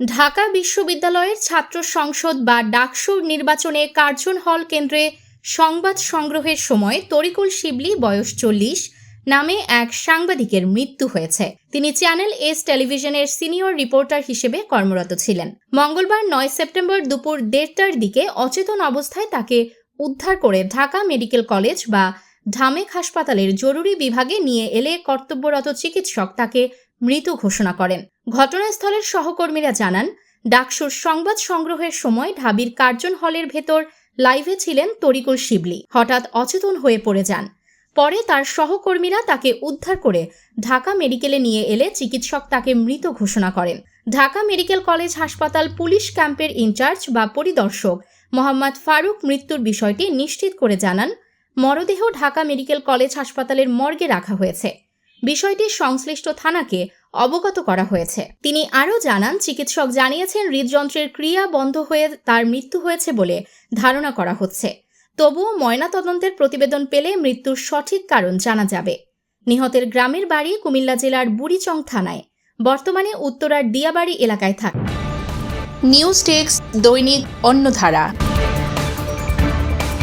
ঢাকা বিশ্ববিদ্যালয়ের ছাত্র সংসদ বা ডাকসুর নির্বাচনে কার্জন হল কেন্দ্রে সংবাদ সংগ্রহের সময় তরিকুল শিবলি, বয়স চল্লিশ, নামে এক সাংবাদিকের মৃত্যু হয়েছে। তিনি চ্যানেল এস টেলিভিশনের সিনিয়র রিপোর্টার হিসেবে কর্মরত ছিলেন। মঙ্গলবার নয় সেপ্টেম্বর দুপুর দেড়টার দিকে অচেতন অবস্থায় তাকে উদ্ধার করে ঢাকা মেডিকেল কলেজ বা ঢামেক হাসপাতালের জরুরি বিভাগে নিয়ে এলে কর্তব্যরত চিকিৎসক তাকে মৃত ঘোষণা করেন। ঘটনাস্থলের সহকর্মীরা জানান, ডাকসুর সংবাদ সংগ্রহের সময় ঢাবির কার্জন হলের ভেতর লাইভে ছিলেন তরিকুল শিবলি। হঠাৎ অচেতন হয়ে পড়ে যান। পরে তার সহকর্মীরা তাকে উদ্ধার করে ঢাকা মেডিকেলে নিয়ে এলে চিকিৎসক তাকে মৃত ঘোষণা করেন। ঢাকা মেডিকেল কলেজ হাসপাতাল পুলিশ ক্যাম্পের ইনচার্জ বা পরিদর্শক মোহাম্মদ ফারুক মৃত্যুর বিষয়টি নিশ্চিত করে জানান মরদেহ ঢাকা মেডিকেল কলেজ হাসপাতালের মর্গে রাখা হয়েছে। বিষয়টি সংশ্লিষ্ট থানাকে অবগত করা হয়েছে। তিনি আরও জানান, চিকিৎসক জানিয়েছেন, হৃদযন্ত্রের ক্রিয়া বন্ধ হয়ে তার মৃত্যু হয়েছে বলে ধারণা করা হচ্ছে। তবুও ময়নাতদন্তের প্রতিবেদন পেলে মৃত্যুর সঠিক কারণ জানা যাবে। নিহতের গ্রামের বাড়ি কুমিল্লা জেলার বুড়িচং থানায়। বর্তমানে উত্তরার দিয়াবাড়ি এলাকায় থাকে নিউজ টেক্স দৈনিক অন্যধারা